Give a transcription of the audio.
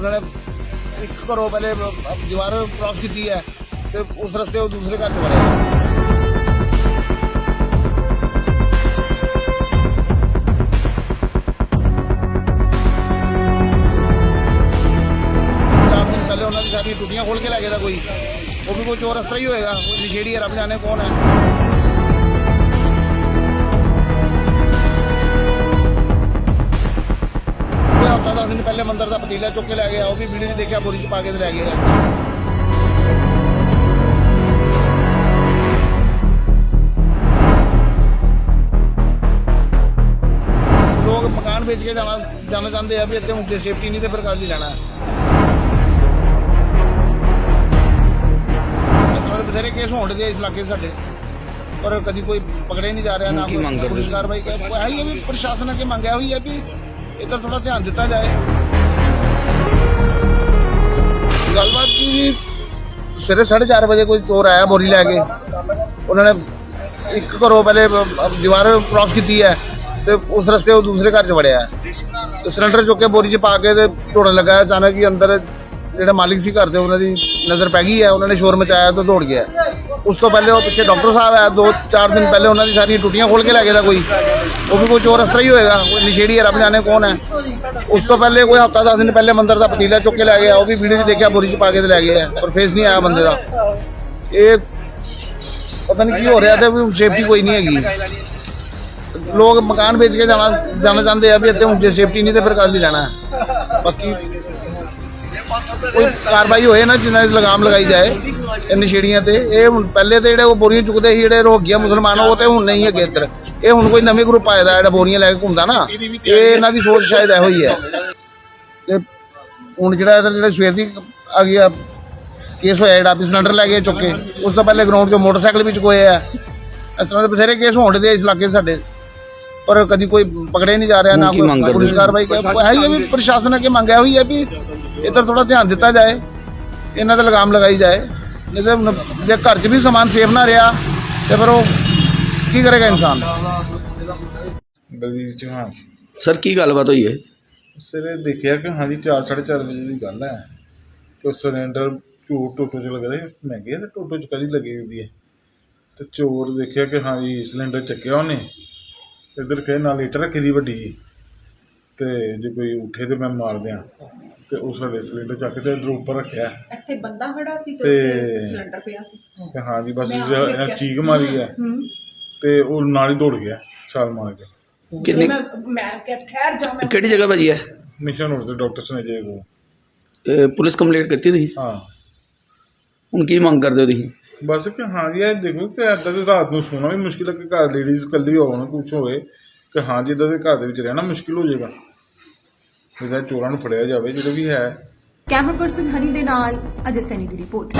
ਘਰੋਂ ਪਹਿਲੇ ਦੀਵਾਰ ਕ੍ਰਾਸ ਕੀਤੀ ਹੈ ਤੇ ਉਸ ਰਸਤੇ ਉਹ ਦੂਸਰੇ ਘਰ ਚ ਵੜਿਆ ਚਾਰ ਦਿਨ ਪਹਿਲੇ ਉਹਨਾਂ ਦੀ ਸਾਰੀਆਂ ਟੁੱਟੀਆਂ ਖੋਲ ਕੇ ਲੈ ਗਿਆ ਦਾ ਕੋਈ ਉਹ ਵੀ ਕੋਈ ਚੋਰ ਅਸਤਰਾ ਹੀ ਹੋਏਗਾ ਕੋਈ ਨਸ਼ੇੜੀ ਹੈ ਰੱਬ ਜਾਣੇ ਕੋਈ ਹਫਤਾ ਦਸ ਦਿਨ ਪਹਿਲੇ ਮੰਦਰ ਦਾ ਪਤੀਲਾ ਚੁੱਕ ਕੇ ਲੈ ਗਿਆ ਉਹ ਵੀ ਵੀਡੀਓ 'ਚ ਦੇਖਿਆ ਬੋਰੀ 'ਚ ਪਾ ਕੇ ਤੇ ਲੈ ਗਿਆ ਲੋਕ ਮਕਾਨ ਵੇਚ ਕੇ ਜਾਣਾ ਜਾਣਾ ਚਾਹੁੰਦੇ ਆ ਵੀ ਇੱਥੇ ਹੁਣ ਜੇ ਸੇਫਟੀ ਨਹੀਂ ਤੇ ਫਿਰ ਕੱਲ ਹੀ ਲੈਣਾ ਦੇ ਬਥੇਰੇ ਕੇਸ ਹੋਣ ਦੇ ਇਸ ਇਲਾਕੇ 'ਚ ਸਾਡੇ। ਪਰ ਕਦੀ ਕੋਈ ਪਕੜੇ ਨਹੀਂ ਜਾ ਰਿਹਾ ਨਾ ਕੋਈ ਪੁਲਿਸ? ਕਾਰਵਾਈ ਕਰ ਆਹੀ ਹੈ ਵੀ ਪ੍ਰਸ਼ਾਸਨ ਅੱਗੇ ਮੰਗਿਆ ਹੋਈ ਹੈ ਵੀ ਇੱਧਰ ਥੋੜਾ ਧਿਆਨ ਦਿੱਤਾ ਜਾਏ। ਗੱਲਬਾਤ ਕੀ ਜੀ ਸਵੇਰੇ 4:30 ਵਜੇ ਕੋਈ ਚੋਰ ਆਇਆ ਬੋਰੀ ਲੈ ਕੇ। ਉਹਨਾਂ ਨੇ ਇੱਕ ਘਰੋਂ ਪਹਿਲੇ ਦੀਵਾਰ ਕ੍ਰਾਸ ਕੀਤੀ ਹੈ ਤੇ ਉਸ ਰਸਤੇ ਉਹ ਦੂਸਰੇ ਘਰ ਚ ਵੜਿਆ ਤੇ ਸਿਲੰਡਰ ਚੁੱਕ ਕੇ ਬੋਰੀ ਚ ਪਾ ਕੇ ਤੇ ਢੋੜਨ ਲੱਗਾ ਅਚਾਨਕ ਹੀ ਅੰਦਰ ਜਿਹੜਾ ਮਾਲਿਕ ਸੀ ਘਰ ਦੇ ਉਹਨਾਂ ਦੀ ਨਜ਼ਰ ਪੈ ਗਈ ਹੈ। ਉਹਨਾਂ ਨੇ ਸ਼ੋਰ ਮਚਾਇਆ ਤੇ ਦੌੜ ਗਿਆ ਉਸ ਤੋਂ ਪਹਿਲੇ ਉਹ ਪਿੱਛੇ ਡਾਕਟਰ ਸਾਹਿਬ ਆਇਆ। ਦੋ ਚਾਰ ਦਿਨ ਪਹਿਲੇ ਉਹਨਾਂ ਦੀ ਸਾਰੀਆਂ ਟੁੱਟੀਆਂ ਖੋਲ ਕੇ ਲੈ ਗਿਆ ਦਾ ਕੋਈ। ਉਹ ਵੀ ਕੋਈ ਚੋਰ ਅਸਤਰਾ ਹੀ ਹੋਏਗਾ। ਕੋਈ ਨਸ਼ੇੜੀ ਹੈ, ਰੱਬ ਜਾਣੇ ਕੌਣ ਹੈ। ਉਸ ਤੋਂ ਪਹਿਲੇ ਕੋਈ ਹਫਤਾ, ਦਸ ਦਿਨ ਪਹਿਲੇ ਮੰਦਰ ਦਾ ਪਤੀਲਾ ਚੁੱਕ ਕੇ ਲੈ ਗਿਆ। ਉਹ ਵੀ ਵੀਡੀਓ 'ਚ ਦੇਖਿਆ, ਬੋਰੀ 'ਚ ਪਾ ਕੇ ਤੇ ਲੈ ਗਿਆ। ਪਰ ਫੇਸ ਨਹੀਂ ਆਇਆ ਬੰਦੇ ਦਾ। ਇਹ ਪਤਾ ਨਹੀਂ ਕੀ ਹੋ ਰਿਹਾ ਤੇ ਸੇਫਟੀ ਕੋਈ ਨਹੀਂ ਹੈਗੀ। ਲੋਕ ਮਕਾਨ ਵੇਚ ਕੇ ਜਾਣਾ ਜਾਣਾ ਚਾਹੁੰਦੇ ਆ ਵੀ ਇੱਥੇ ਹੁਣ ਜੇ ਸੇਫਟੀ ਨਹੀਂ ਤੇ ਫਿਰ ਕੱਲ ਹੀ ਲੈਣਾ। ਬਾਕੀ ਕੋਈ ਕਾਰਵਾਈ ਹੋਏ ਨਾ ਜਿੰਨਾ ਲਗਾਮ ਲਗਾਈ ਜਾਏ, ਇਹ ਨਸ਼ੇੜੀਆਂ ਤੇ, ਇਹ ਹੁਣ ਪਹਿਲੇ ਤੇ ਜਿਹੜੇ ਉਹ ਬੋਰੀਆਂ ਚੁੱਕਦੇ ਸੀ, ਜਿਹੜੇ ਰੋਗੀਆਂ ਮੁਸਲਮਾਨ, ਉਹ ਤੇ ਹੁਣ ਨਹੀਂ ਹੈਗੇ ਇੱਧਰ। ਇਹ ਹੁਣ ਕੋਈ ਨਵੇਂ ਗਰੁੱਪ ਆਇਆ ਦਾ, ਜਿਹੜਾ ਬੋਰੀਆਂ ਲੈ ਕੇ ਘੁੰਮਦਾ ਨਾ, ਇਹ ਇਹਨਾਂ ਦੀ ਸੋਚ ਸ਼ਾਇਦ ਇਹੋ ਹੀ ਹੈ। ਤੇ ਹੁਣ ਜਿਹੜਾ ਇਹਦਾ ਜਿਹੜਾ ਸਵੇਰ ਦੀ ਆ ਗਿਆ ਕੇਸ ਹੋਇਆ ਜਿਹੜਾ, ਵੀ ਸਿਲੰਡਰ ਲੈ ਕੇ ਚੁੱਕੇ ਉਸ ਤੋਂ ਪਹਿਲੇ ਗਰਾਊਂਡ ਚ ਮੋਟਰਸਾਈਕਲ ਵੀ ਚੁਕੋਏ ਆ। ਇਸ ਤਰ੍ਹਾਂ ਦੇ ਬਥੇਰੇ ਕੇਸ ਹੋਣ ਦੇ ਇਸ ਇਲਾਕੇ 'ਚ ਸਾਡੇ। ਪਰ ਕਦੀ ਕੋਈ ਪਕੜੇ ਨਹੀਂ ਜਾ ਰਿਹਾ ਨਾ ਹੁਣ ਕੀ ਮੰਗ ਕੋਈ ਕਰਦੇ ਪੁਲਿਸ ਹੋ? ਕਾਰਵਾਈ ਕਰ ਕੋਈ ਹੈ ਹੀ ਹੈ ਵੀ ਪ੍ਰਸ਼ਾਸਨ ਅੱਗੇ ਮੰਗਿਆ ਹੋਈ ਹੈ ਵੀ ਇੱਧਰ ਥੋੜਾ ਧਿਆਨ ਦਿੱਤਾ ਜਾਏ ਇਹਨਾਂ ਤੇ ਲਗਾਮ ਲਗਾਈ ਜਾਏ। ਨਹੀਂ ਤੇ ਹੁਣ ਜੇ ਘਰ 'ਚ ਵੀ ਸਮਾਨ ਸੇਫ ਨਾ ਰਿਹਾ ਤੇ ਫਿਰ ਉਹ ਕੀ ਕਰੇਗਾ ਇਨਸਾਨ? ਬਲਵੀਰ ਚੌਹਾਨ ਸਰ ਕੀ ਗੱਲਬਾਤ ਹੋਈ ਹੈ? ਸਵੇਰੇ ਦੇਖਿਆ ਕਿ ਹਾਂਜੀ 4:30 ਵਜੇ ਦੀ ਗੱਲ ਹੈ। ਕਿ ਸਿਲੰਡਰ ਝੂਠ ਟੋਟੋ ਚ ਲੱਗੇ ਮਹਿੰਗੇ ਆ ਤੇ ਟੋਟੋ ਚ ਕਦੀ ਲੱਗੀ ਹੁੰਦੀ ਹੈ। ਤੇ ਚੋਰ ਦੇਖਿਆ ਕਿ ਹਾਂਜੀ ਸਿਲੰਡਰ ਚੱਕਿਆ ਉਹਨੇ। ਇੱਧਰ ਕਹੇ ਨਾਲ ਲੀਟਰ ਰੱਖੀ ਦੀ ਵੱਡੀ। ਤੇ ਜੇ ਕੋਈ ਉੱਠੇ ਤੇ ਮੈਂ ਮਾਰ ਦਿਆਂ। ਤੇ ਉਹ ਸਾਡੇ ਸਿਲੰਡਰ ਚੱਕ ਕੇ ਤੇ ਇੱਧਰ ਉੱਪਰ ਰੱਖਿਆ। ਇੱਥੇ ਬੰਦਾ ਖੜਾ ਸੀ ਤੇ ਸਿਲੰਡਰ ਪਿਆ ਸੀ। ਤੇ ਹਾਂਜੀ ਬਸ ਮੈਂ ਆਪ ਜੇ ਦੇਖਿਆ। ਚੀਕ ਮਾਰੀ ਹੈ ਹੂੰ। ਤੇ ਉਹ ਨਾਲ ਹੀ ਦੌੜ ਗਿਆ ਛਾਲ ਮਾਰ ਕੇ। ਕਿੰਨੇ ਮੈਂ ਮੈਂ ਕਿਹਾ ਠਹਿਰ ਜਾ ਮੈਂ ਕਿਹੜੀ ਜਗ੍ਹਾ ਭਾਜੀ ਹੈ ਮਿਸ਼ਨ ਰੋਡ ਤੇ ਡਾਕਟਰ ਸਨੇਜੇ ਕੋ ਇਹ ਪੁਲਿਸ ਕੰਪਲੇਂਟ ਕੀਤੀ ਤੁਸੀਂ? ਹਾਂ। ਹੁਣ ਕੀ ਮੰਗ ਕਰਦੇ ਹੋ ਤੁਸੀਂ? ਬਸ ਕਿ ਹਾਂ ਜੀ, ਇਹ ਦੇਖੋ ਕਿ ਏਦਾਂ ਦੀ ਰਾਤ ਨੂੰ ਸੋਣਾ ਵੀ ਮੁਸ਼ਕਿਲ ਹੈ ਕਿ ਘਰ ਲੇਡੀਜ਼ ਇਕੱਲੀ ਹੋਣ ਕੁਝ ਹੋਵੇ ਕਿ ਹਾਂ ਜੀ ਇਦਾਂ ਦੇ ਘਰ ਦੇ ਵਿੱਚ ਰਹਿਣਾ ਮੁਸ਼ਕਿਲ ਹੋ ਜਾਏਗਾ। ਜਿਹਦਾ ਚੋਰਾਂ ਨੂੰ ਫੜਿਆ ਜਾਵੇ, ਜਦੋਂ ਵੀ ਹੈ। ਕੈਮਰਾ ਪਰਸਨ ਹਨੀ ਦੇ ਨਾਲ ਅਜੇ ਸੈਨੀ ਦੀ ਰਿਪੋਰਟ।